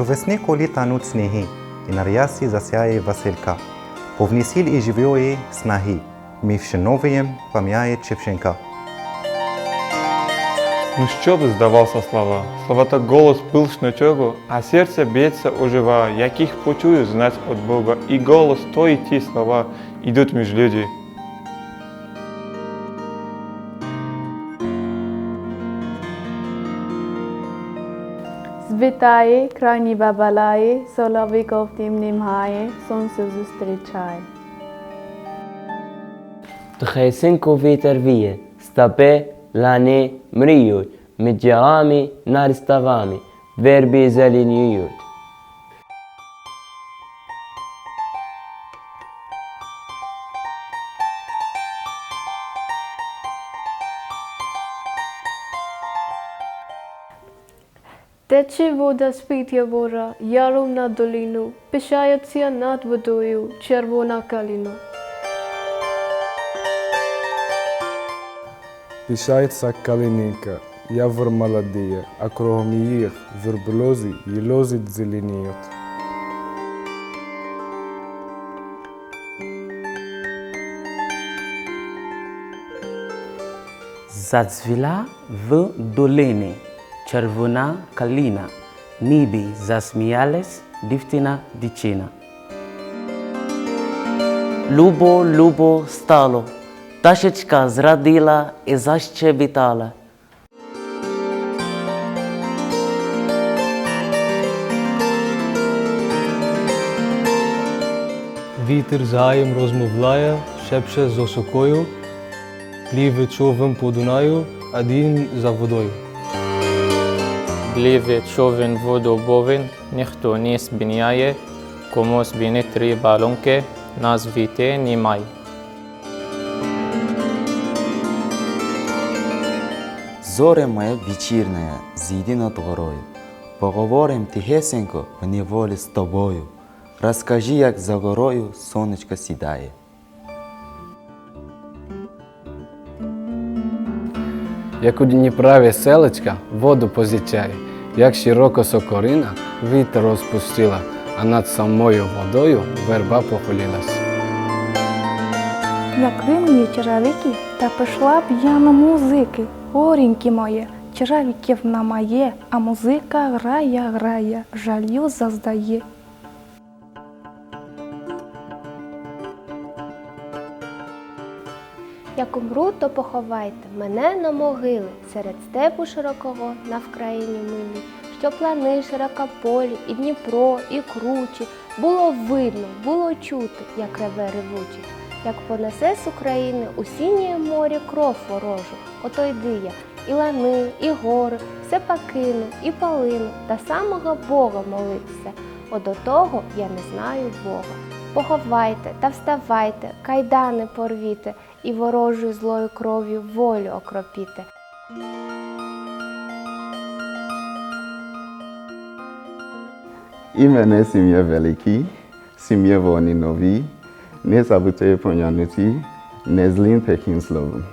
Щовесни, коли тануть сніги, і на рясі засяє Василька. Повні сіль і живої снаги, ми вшановуєм пам'ять Шевченка. Ну що би здавався слова? Слова так голос пилшно чого, а серце б'ється ожива, яких почую знать от Бога, і голос то і ті слова ідуть між люди. Vitaj, krajni babalaj, soloviko v temnem haju, sonce zustrećaj. Tħejsinku veter vije, stape lane mrijuj, med džavami naristavami, verbi zelenjujuj. Тече вода з пиття бора, яру на долину, пишається над водою червона калина. Пишається калининка, явор молодіє, а кругом їх верблози і лози зеленіють. Зацвіла в долині червона калина, ніби засміялась дівчина дівчина. Любо, любо стало, пташечка зрадила і защебетала. Вітер з гаєм розмовляє, шепче з осокою, пліве човен по Дунаю, один за водою. Бліве човен водобовен, ніхто не спиняє, комусь біне три балонки, назвіте німай. Зоре моє вечірне, зійди над горою. Поговорим тихесенько в неволі з тобою. Розкажи, як за горою сонечко сідає. Як у Дніпра веселочка воду позичає, як широко сокорина вітер розпустила, а над самою водою верба похилилась. Як ви мені черевики, та пішла б я на музики, горіньки моє, черевиків намає, а музика грає, грає, жалю заздає. Як умру, то поховайте мене на могили серед степу широкого на вкраїні милій, що плани широкополі, і Дніпро, і кручі. Було видно, було чути, як реве ревучі, як понесе з України у сінє морі кров ворожу. Ото йди я, і лани, і гори, все покину, і полину, та самого Бога молитися. От до того я не знаю Бога. Поховайте та вставайте, кайдани порвіте, і ворожою злою кров'ю волю окропіте. І мене сім'я великі, сім'я вони нові, не забудьте поняти, не злін таким словом.